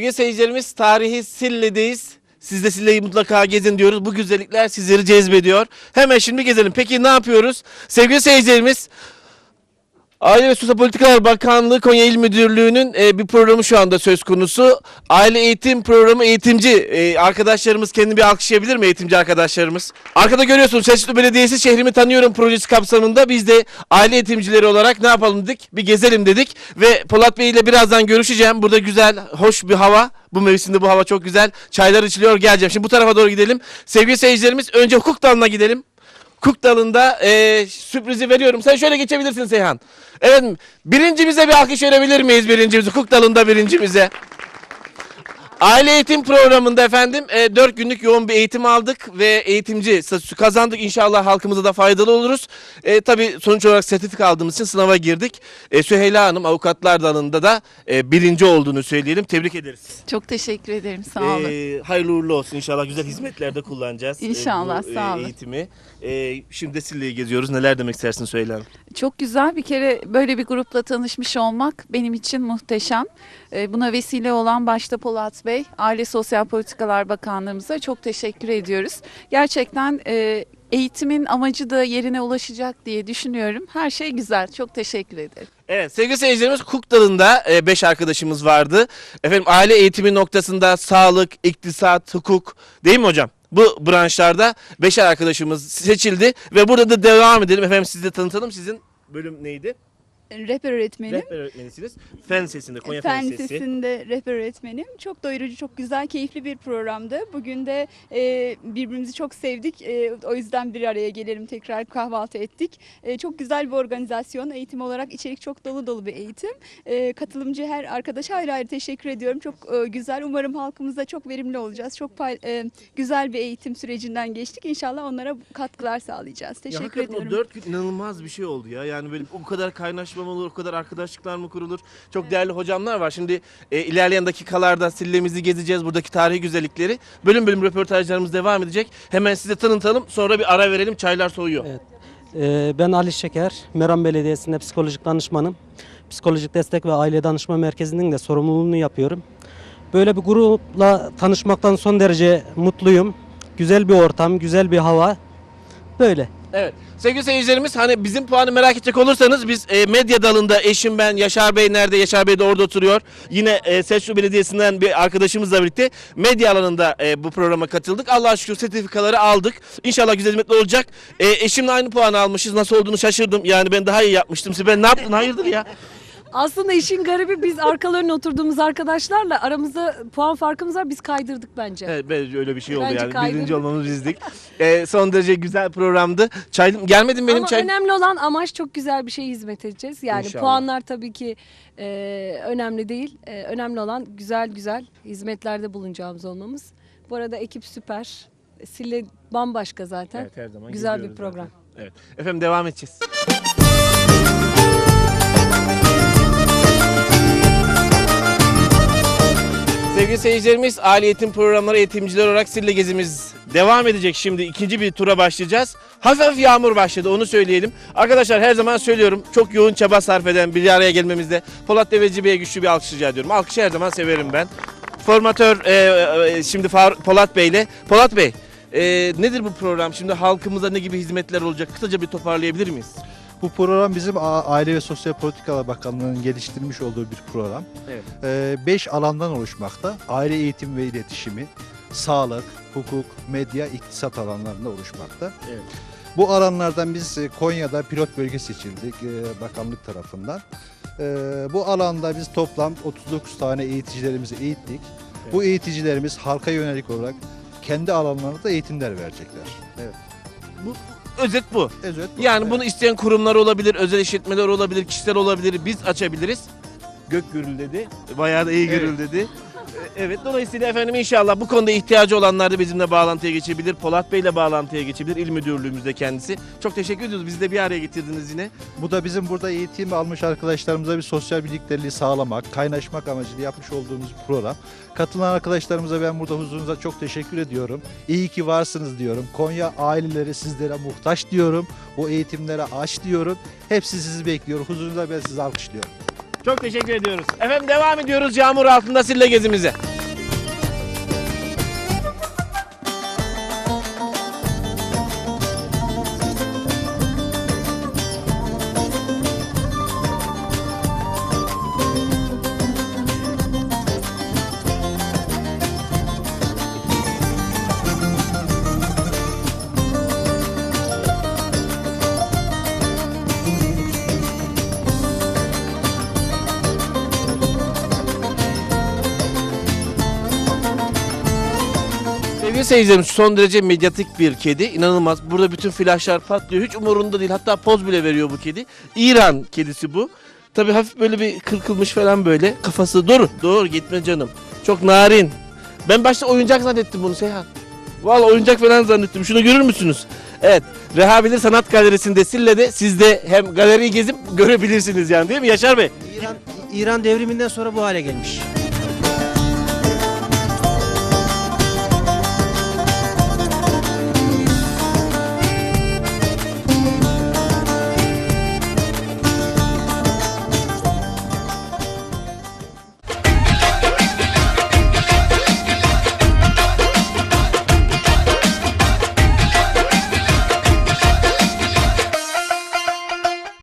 Sevgili seyircilerimiz tarihi Sille'deyiz. Siz de Sille'yi mutlaka gezin diyoruz. Bu güzellikler sizleri cezbediyor. Hemen şimdi gezelim. Peki ne yapıyoruz? Sevgili seyircilerimiz Aile ve Sosyal Politikalar Bakanlığı Konya İl Müdürlüğü'nün e, bir programı şu anda söz konusu. Aile eğitim programı eğitimci e, arkadaşlarımız kendini bir alkışlayabilir mi eğitimci arkadaşlarımız? Arkada görüyorsunuz Selçuklu Belediyesi şehrimi tanıyorum projesi kapsamında biz de aile eğitimcileri olarak ne yapalım dedik? Bir gezelim dedik ve Polat Bey ile birazdan görüşeceğim. Burada güzel, hoş bir hava. Bu mevsimde bu hava çok güzel. Çaylar içiliyor geleceğim. Şimdi bu tarafa doğru gidelim. Sevgili seyircilerimiz önce hukuk dalına gidelim. Hukuk dalında e, sürprizi veriyorum. Sen şöyle geçebilirsin Seyhan. Evet birincimize bir alkış verebilir miyiz birincimiz? Hukuk dalında birincimize. Aile eğitim programında efendim e, 4 günlük yoğun bir eğitim aldık ve eğitimci statüsü kazandık. İnşallah halkımıza da faydalı oluruz. E, tabii sonuç olarak sertifika aldığımız için sınava girdik. E, Süheyla Hanım avukatlar dalında da e, birinci olduğunu söyleyelim. Tebrik ederiz. Çok teşekkür ederim. Sağ olun. E, hayırlı uğurlu olsun inşallah güzel hizmetlerde kullanacağız. e, İnşallah, bu, sağ olun. eğitimi. E, şimdi de Sille'yi geziyoruz. Neler demek istersin Süheyla Hanım? Çok güzel bir kere böyle bir grupla tanışmış olmak benim için muhteşem. Ee, Buna vesile olan başta Polat Bey, Aile Sosyal Politikalar Bakanlığımıza çok teşekkür ediyoruz. Gerçekten e, eğitimin amacı da yerine ulaşacak diye düşünüyorum. Her şey güzel. Çok teşekkür ederim. Evet sevgili seyircilerimiz hukuk dalında 5 arkadaşımız vardı. Efendim aile eğitimi noktasında sağlık, iktisat, hukuk değil mi hocam? Bu branşlarda beşer arkadaşımız seçildi ve burada da devam edelim. Efendim sizi de tanıtalım. Sizin bölüm neydi? Rehber öğretmenim. Rehber öğretmenisiniz. Fen Sesi'nde, Konya Fen, Fen Sesi. Lisesi'nde rehber öğretmenim. Çok doyurucu, çok güzel, keyifli bir programdı. Bugün de e, birbirimizi çok sevdik. E, o yüzden bir araya gelelim tekrar kahvaltı ettik. E, çok güzel bir organizasyon. Eğitim olarak içerik çok dolu dolu bir eğitim. E, katılımcı her arkadaşa ayrı ayrı teşekkür ediyorum. Çok e, güzel. Umarım halkımızda çok verimli olacağız. Çok pay- e, güzel bir eğitim sürecinden geçtik. İnşallah onlara katkılar sağlayacağız. Ya Teşekkür hakikaten ediyorum. o dört gün inanılmaz bir şey oldu ya. Yani böyle o kadar kaynaşma mı olur, o kadar arkadaşlıklar mı kurulur? Çok değerli hocamlar var. Şimdi e, ilerleyen dakikalarda Sille'mizi gezeceğiz. Buradaki tarihi güzellikleri. Bölüm bölüm röportajlarımız devam edecek. Hemen size tanıtalım. Sonra bir ara verelim. Çaylar soğuyor. Evet. Ee, Ben Ali Şeker, Meram Belediyesi'nde psikolojik danışmanım. Psikolojik Destek ve Aile Danışma Merkezi'nin de sorumluluğunu yapıyorum. Böyle bir grupla tanışmaktan son derece mutluyum. Güzel bir ortam, güzel bir hava. Böyle. Evet. Sevgili seyircilerimiz hani bizim puanı merak edecek olursanız biz e, medya dalında eşim ben Yaşar Bey nerede? Yaşar Bey de orada oturuyor. Yine e, Selçuklu Belediyesi'nden bir arkadaşımızla birlikte medya alanında e, bu programa katıldık. Allah'a şükür sertifikaları aldık. İnşallah güzel hizmetli olacak. E, eşimle aynı puanı almışız. Nasıl olduğunu şaşırdım. Yani ben daha iyi yapmıştım. Sibel ne yaptın? Hayırdır ya? Aslında işin garibi biz arkalarına oturduğumuz arkadaşlarla aramızda puan farkımız var. Biz kaydırdık bence. Evet bence öyle bir şey oldu Bence yani. kaydırdık. Birinci olmamız bizdik. E, son derece güzel programdı. Çay gelmedin benim Ama çay. önemli olan amaç çok güzel bir şey hizmet edeceğiz. Yani İnşallah. puanlar tabii ki e, önemli değil. E, önemli olan güzel güzel hizmetlerde bulunacağımız olmamız. Bu arada ekip süper. Sille bambaşka zaten. Evet, her zaman Güzel bir program. zaten. Evet. Efendim devam edeceğiz. Sevgili seyircilerimiz, aile eğitim programları eğitimciler olarak Sille gezimiz devam edecek. Şimdi ikinci bir tura başlayacağız. Hafif hafif yağmur başladı onu söyleyelim. Arkadaşlar her zaman söylüyorum çok yoğun çaba sarf eden bir araya gelmemizde Polat Deveci Bey'e güçlü bir alkış rica ediyorum. Alkışı her zaman severim ben. Formatör e, e, şimdi Far- Polat Bey ile. Polat Bey e, nedir bu program? Şimdi halkımıza ne gibi hizmetler olacak? Kısaca bir toparlayabilir miyiz? Bu program bizim Aile ve Sosyal Politikalar Bakanlığı'nın geliştirmiş olduğu bir program. Evet. Ee, beş alandan oluşmakta. Aile eğitimi ve iletişimi, sağlık, hukuk, medya, iktisat alanlarında oluşmakta. Evet. Bu alanlardan biz e, Konya'da pilot bölge seçildik e, bakanlık tarafından. E, Bu alanda biz toplam 39 tane eğiticilerimizi eğittik. Bu eğiticilerimiz halka yönelik olarak kendi alanlarında eğitimler verecekler. Özet bu. Özet bu. Yani bunu isteyen kurumlar olabilir, özel işletmeler olabilir, kişiler olabilir. Biz açabiliriz. Gök gürüldedi. Bayağı da iyi Evet. gürüldedi. E, Evet dolayısıyla efendim inşallah bu konuda ihtiyacı olanlar da bizimle bağlantıya geçebilir. Polat Bey'le bağlantıya geçebilir. İl müdürlüğümüzde kendisi. Çok teşekkür ediyoruz. Bizi de bir araya getirdiniz yine. Bu da bizim burada eğitim almış arkadaşlarımıza bir sosyal birlikteliği sağlamak, kaynaşmak amacıyla yapmış olduğumuz program. Katılan arkadaşlarımıza ben burada huzurunuza çok teşekkür ediyorum. İyi ki varsınız diyorum. Konya aileleri sizlere muhtaç diyorum. Bu eğitimlere aç diyorum. Hepsi sizi bekliyor. Huzurunuza ben sizi alkışlıyorum. Çok teşekkür ediyoruz. Efendim devam ediyoruz yağmur altında Sille gezimize. Sevgili seyircilerim son derece medyatik bir kedi. İnanılmaz. Burada bütün flaşlar patlıyor. Hiç umurunda değil. Hatta poz bile veriyor bu kedi. İran kedisi bu. Tabii hafif böyle bir kırkılmış falan böyle. Kafası dur. Dur gitme canım. Çok narin. Ben başta oyuncak zannettim bunu Seyhan. Vallahi oyuncak falan zannettim. Şunu görür müsünüz? Evet. Reha Bilir Sanat Galerisi'nde Sille'de siz de hem galeriyi gezip görebilirsiniz yani değil mi Yaşar Bey? İran, İran devriminden sonra bu hale gelmiş.